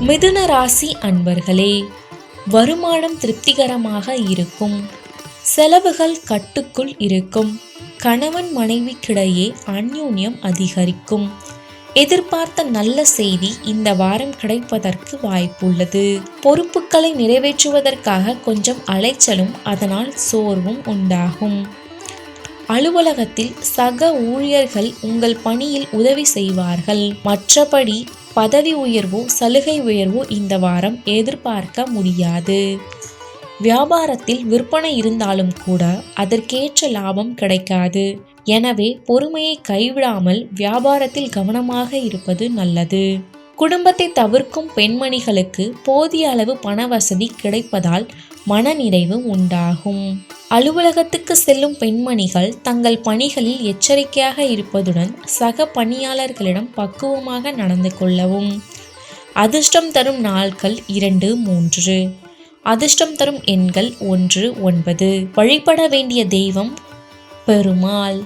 மிதுன ராசி அன்பர்களே வருமானம் திருப்திகரமாக இருக்கும். செலவுகள் கட்டுக்குள் இருக்கும். கணவன் மனைவிக்கிடையே அந்யூன்யம் அதிகரிக்கும். எதிர்பார்த்த நல்ல செய்தி இந்த வாரம் கிடைப்பதற்கு வாய்ப்புள்ளது. பொறுப்புகளை நிறைவேற்றுவதற்காக கொஞ்சம் அலைச்சலும் அதனால் சோர்வும் உண்டாகும். அலுவலகத்தில் சக ஊழியர்கள் உங்கள் பணியில் உதவி செய்வார்கள். மற்றபடி பதவி உயர்வோ சலுகை உயர்வோ இந்த வாரம் எதிர்பார்க்க முடியாது. வியாபாரத்தில் விற்பனை இருந்தாலும் கூட அதற்கேற்ற லாபம் கிடைக்காது. எனவே பொறுமையை கைவிடாமல் வியாபாரத்தில் கவனமாக இருப்பது நல்லது. குடும்பத்தை தவிர்க்கும் பெண்மணிகளுக்கு போதிய அளவு பண வசதி கிடைப்பதால் மனநிறைவு உண்டாகும். அலுவலகத்துக்கு செல்லும் பெண்மணிகள் தங்கள் பணிகளில் எச்சரிக்கையாக இருப்பதுடன் சக பணியாளர்களிடம் பக்குவமாக நடந்து கொள்ளவும். அதிர்ஷ்டம் தரும் நாட்கள் இரண்டு மூன்று. அதிர்ஷ்டம் தரும் எண்கள் ஒன்று ஒன்பது. வழிபட வேண்டிய தெய்வம் பெருமாள்.